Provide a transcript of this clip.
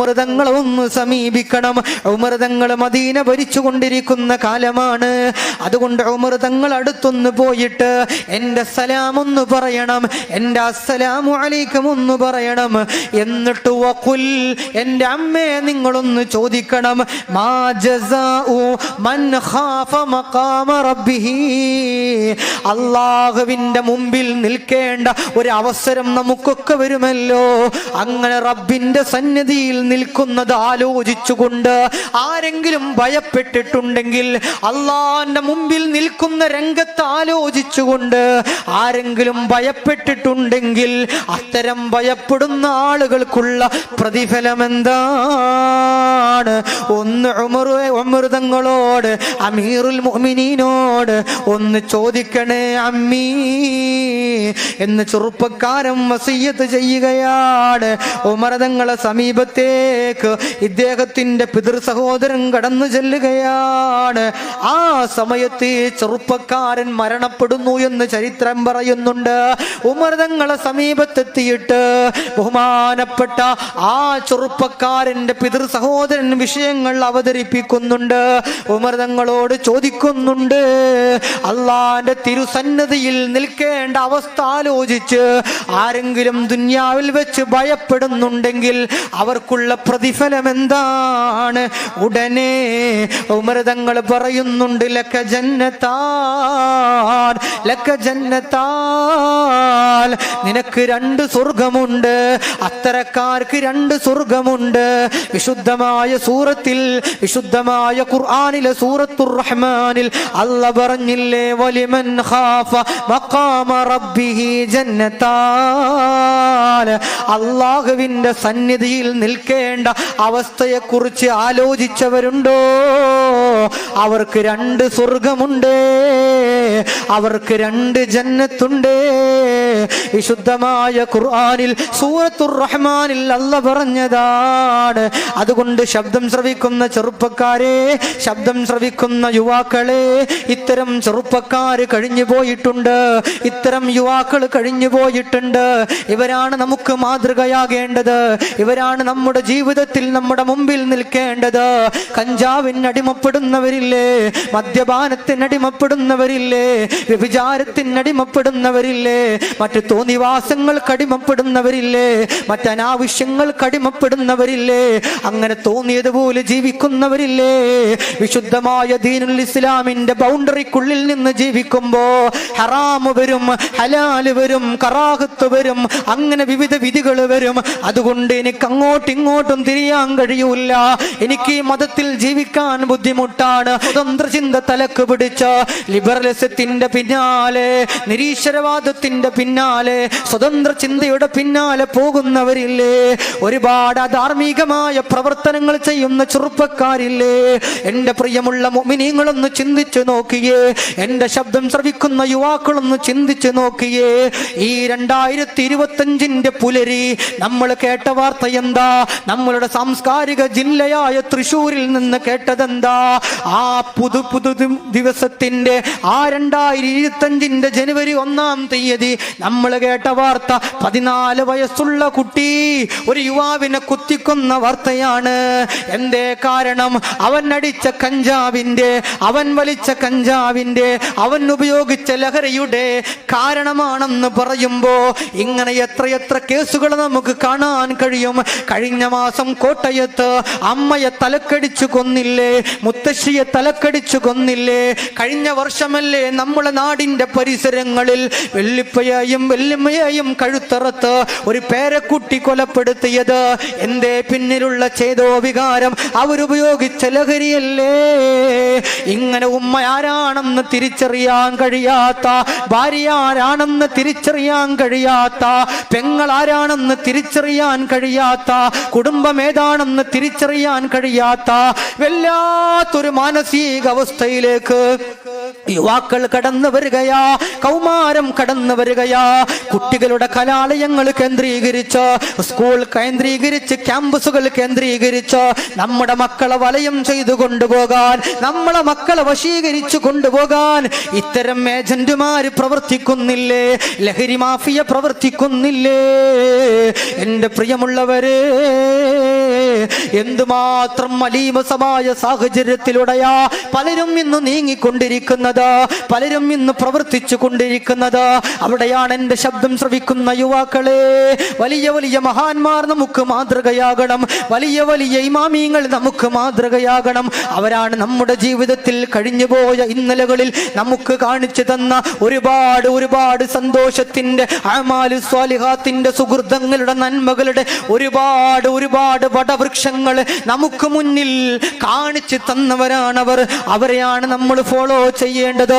ഉമൃതങ്ങളെ ഒന്ന് സമീപിക്കണം. ഉമൃതങ്ങൾ മദീന ഭരിച്ചു കൊണ്ടിരിക്കുന്ന കാലമാണ്. അതുകൊണ്ട് ഉമൃതങ്ങൾ അടുത്തൊന്ന് പോയിട്ട് എന്റെ സലാം ഒന്ന് പറയണം. എന്റെ അസ്സലാമു അലൈക്കും ഒന്ന് പറയണം. എന്നിട്ട് വക്കുൽ എന്റെ അമ്മയെ നിങ്ങളൊന്ന് ചോദിക്കണം. മാ ജസാഉ മൻ ഖാഫ മഖാമ അള്ളാഹുവിന്റെ മുമ്പിൽ നിൽക്കേണ്ട ഒരു അവസരം നമുക്കൊക്കെ വരുമല്ലോ. അങ്ങനെ റബ്ബിന്റെ സന്നിധിയിൽ നിൽക്കുന്നത് ആലോചിച്ചുകൊണ്ട് ആരെങ്കിലും ഭയപ്പെട്ടിട്ടുണ്ടെങ്കിൽ അള്ളാന്റെ മുമ്പിൽ നിൽക്കുന്ന രംഗത്ത് ആലോചിച്ചുകൊണ്ട് ആരെങ്കിലും ഭയപ്പെട്ടിട്ടുണ്ടെങ്കിൽ അത്തരം ഭയപ്പെടുന്ന ആളുകൾക്കുള്ള പ്രതിഫലം എന്താണ്? ഒന്ന് ഉമറു ഉമൃതങ്ങളോട് അമീറുൽ മൊമിനീനോട് ഒന്ന് ചോദിക്കണേ അമ്മീ. എന്ന് ചെറുപ്പക്കാരൻ വസയ്യത്ത് ചെയ്യുകയാണ്. ഉമരതങ്ങളെ സമീപത്തേക്ക് ഇദ്ദേഹത്തിന്റെ പിതൃ സഹോദരൻ കടന്നു ചെല്ലുകയാണ്. ആ സമയത്ത് ഈ ചെറുപ്പക്കാരൻ മരണപ്പെടുന്നു എന്ന് ചരിത്രം പറയുന്നുണ്ട്. ഉമരതങ്ങളെ സമീപത്തെത്തിയിട്ട് ബഹുമാനപ്പെട്ട ആ ചെറുപ്പക്കാരന്റെ പിതൃ സഹോദരൻ വിഷയങ്ങൾ അവതരിപ്പിക്കുന്നുണ്ട്. ഉമർതങ്ങളോട് ചോദിക്കുന്നുണ്ട്. അള്ളാന്റെ തിരുസന്നതിയിൽ നിൽക്കേണ്ട അവസ്ഥ ആലോചിച്ച് ആരെങ്കിലും ദുന്യാവിൽ വെച്ച് ഭയപ്പെടുന്നുണ്ടെങ്കിൽ അവർക്കുള്ള പ്രതിഫലം എന്താണ് ഉടനെ ഉമരതങ്ങൾ പറയുന്നുണ്ട് ലക്ക ജന്നത്താൻ ലക്ക ജന്നത്താൽ നിനക്ക് രണ്ട് സ്വർഗമുണ്ട് അത്തരക്കാർക്ക് രണ്ട് സ്വർഗമുണ്ട്. വിശുദ്ധമായ സൂറത്തിൽ വിശുദ്ധമായ ഖുർആാനിലെ സൂറത്തുർ റഹ്മാനിൽ അല്ല പറഞ്ഞില്ലേ വലിമൻ ഖാഫ മഖാമ റബ്ബിഹി ജന്നത്താൽ. അള്ളാഹുവിന്റെ സന്നിധിയിൽ നിൽക്കേണ്ട അവസ്ഥയെക്കുറിച്ച് ആലോചിച്ചവരുണ്ടോ? അവർക്ക് രണ്ട് സ്വർഗമുണ്ട്. അവർക്ക് രണ്ട് ജന്നത്തുണ്ട്. വിശുദ്ധമായ ഖുർആാനിൽ സൂറത്തുർ റഹ്മാനിൽ അല്ല പറഞ്ഞതാണ്. അതുകൊണ്ട് ശബ്ദം ശ്രവിക്കുന്ന ചെറുപ്പക്കാരെ ശബ്ദം ശ്രവിക്കുന്ന യുവാക്കളെ ഇത്തരം ചെറുപ്പക്കാർ കഴിഞ്ഞു പോയിട്ടുണ്ട്. ഇത്തരം യുവാക്കൾ കഴിഞ്ഞു പോയിട്ടുണ്ട്. ഇവരാണ് നമുക്ക് മാതൃകയാകേണ്ടത്. ഇവരാണ് നമ്മുടെ ജീവിതത്തിൽ നമ്മുടെ മുമ്പിൽ നിൽക്കേണ്ടത്. കഞ്ചാവിന് അടിമപ്പെടുന്നവരില്ലേ? മദ്യപാനത്തിന് അടിമപ്പെടുന്നവരില്ലേ? വ്യഭിചാരത്തിന് അടിമപ്പെടുന്നവരില്ലേ? മറ്റു തോന്നിവാസങ്ങൾ കടിമപ്പെടുന്നവരില്ലേ? മറ്റനാവശ്യങ്ങൾ കടിമപ്പെടുന്നവരില്ലേ? അങ്ങനെ തോന്നിയതുപോലെ ജീവിക്കുന്നവരില്ലേ? വിശുദ്ധമായ ദീനുൽ ഇസ്ലാമിന്റെ ബൗണ്ടറിക്കുള്ളിൽ നിന്ന് ജീവിക്കുമ്പോ ഹറാമ് വരും ഹലാൽ വരും കറാഹത്ത് വരും അങ്ങനെ വിവിധ വിധികൾ വരും. അതുകൊണ്ട് എനിക്ക് അങ്ങോട്ടും ഇങ്ങോട്ടും തിരിയാൻ കഴിയൂല. എനിക്ക് ഈ മതത്തിൽ ജീവിക്കാൻ ബുദ്ധിമുട്ടാണ്. സ്വതന്ത്ര ചിന്ത തലക്ക് പിടിച്ച ലിബറലിസത്തിന്റെ പിന്നാലെ നിരീശ്വരവാദത്തിന്റെ പിന്നാലെ സ്വതന്ത്ര ചിന്തയുടെ പിന്നാലെ പോകുന്നവരില്ലേ. ഒരുപാട് അധാർമികമായ പ്രവർത്തനങ്ങൾ ചെയ്യുന്ന ചെറുപ്പക്കാരില്ലേ. എന്റെ പ്രിയമുള്ള മുമിനീങ്ങളൊന്ന് ചിന്തിച്ചു നോക്കിയേ. എന്റെ ശബ്ദം ശ്രവിക്കുന്ന യുവാക്കളൊന്ന് ചിന്തിച്ചു നോക്കിയേ. ഈ രണ്ടായിരത്തി ഇരുപത്തഞ്ചിന്റെ പുലരി നമ്മൾ കേട്ട വാർത്ത എന്താ? നമ്മളുടെ സാംസ്കാരിക ജില്ലയായ തൃശൂരിൽ നിന്ന് കേട്ടതെന്താ? ആ പുതു പുതു ദിവസത്തിന്റെ ആ രണ്ടായിരത്തി ഇരുപത്തഞ്ചിന്റെ ജനുവരി ഒന്നാം തീയതി നമ്മൾ കേട്ട വാർത്ത പതിനാല് വയസ്സുള്ള കുട്ടി ഒരു യുവാവിനെ കുത്തിക്കൊന്ന വാർത്തയാണ്. എന്തേ കാരണം? അവൻ അടിച്ച കഞ്ചാവിന്റെ അവൻ വലിച്ച കഞ്ചാവിന്റെ അവൻ ഉപയോഗിച്ച ലഹരിയുടെ കാരണമാണെന്ന് പറയുമ്പോൾ ഇങ്ങനെ എത്രയെത്ര കേസുകൾ നമുക്ക് കാണാൻ കഴിയും. കഴിഞ്ഞ മാസം കോട്ടയത്ത് അമ്മയെ തലക്കടിച്ചു കൊന്നില്ലേ മുത്തശ്ശിയെ തലക്കടിച്ചു കൊന്നില്ലേ കഴിഞ്ഞ വർഷമല്ലേ നമ്മുടെ നാടിന്റെ പരിസരങ്ങളിൽ വെള്ളിപ്പയെയും വെല്ലുമ്മയെയും കഴുത്തറത്ത് ഒരു പേരക്കുട്ടി കൊലപ്പെടുത്തിയത്. എന്തേ പിന്നിലുള്ള ചേതോ വികാരം അവരുപയോഗിച്ച ലഹരിയല്ലേ? ഇങ്ങനെ ഉമ്മ ആരാണെന്ന് തിരിച്ചറിയാൻ കഴിയാത്ത ഭാര്യ ആരാണെന്ന് തിരിച്ചറിയാൻ കഴിയാത്ത പെങ്ങൾ ആരാണെന്ന് തിരിച്ചറിയാൻ കഴിയാത്ത കുടുംബം ഏതാണെന്ന് തിരിച്ചറിയാൻ കഴിയാത്ത വല്ലാത്തൊരു മാനസിക അവസ്ഥയിലേക്ക് യുവാക്കൾ കടന്നു വരികയാ കൗമാരം കടന്നു വരികയാ. കുട്ടികളുടെ കലാലയങ്ങൾ കേന്ദ്രീകരിച്ച് സ്കൂൾ കേന്ദ്രീകരിച്ച് ക്യാമ്പസുകൾ കേന്ദ്രീകരിച്ച് നമ്മുടെ മക്കളെ വലയം ചെയ്തു കൊണ്ടുപോകാൻ നമ്മളെ മക്കളെ വശീകരിച്ചു കൊണ്ടുപോകാൻ ഇത്തരം ഏജന്റുമാർ പ്രവർത്തിക്കുന്നില്ലേ? ലഹരി മാഫിയ പ്രവർത്തിക്കുന്നില്ലേ? എന്റെ പ്രിയമുള്ളവരെ എന്തുമാത്രം അലീമസമായ സാഹചര്യത്തിലൂടെയാ പലരും ഇന്ന് നീങ്ങിക്കൊണ്ടിരിക്കുന്നത് പലരും ഇന്ന് പ്രവർത്തിച്ചു കൊണ്ടിരിക്കുന്നത് അവിടെയാണ് എന്റെ ശബ്ദം ശ്രവിക്കുന്ന യുവാക്കളെ. വലിയ വലിയ മഹാന്മാർ നമുക്ക് മാതൃകയാകണം. വലിയ വലിയ ഇമാമിയങ്ങൾ നമുക്ക് മാതൃകയാകണം. അവരാണ് നമ്മുടെ ജീവിതത്തിൽ കഴിഞ്ഞുപോയ ഇന്നലകളിൽ നമുക്ക് കാണിച്ചു തന്ന ഒരുപാട് ഒരുപാട് സന്തോഷത്തിന്റെ അമാലു സ്വാലിഹാത്തിന്റെ സുഹൃതങ്ങളുടെ നന്മകളുടെ ഒരുപാട് ഒരുപാട് വടവൃക്ഷങ്ങൾ നമുക്ക് മുന്നിൽ കാണിച്ചു തന്നവരാണവർ. അവരെയാണ് നമ്മൾ ഫോളോ ചെയ്യേണ്ടത്.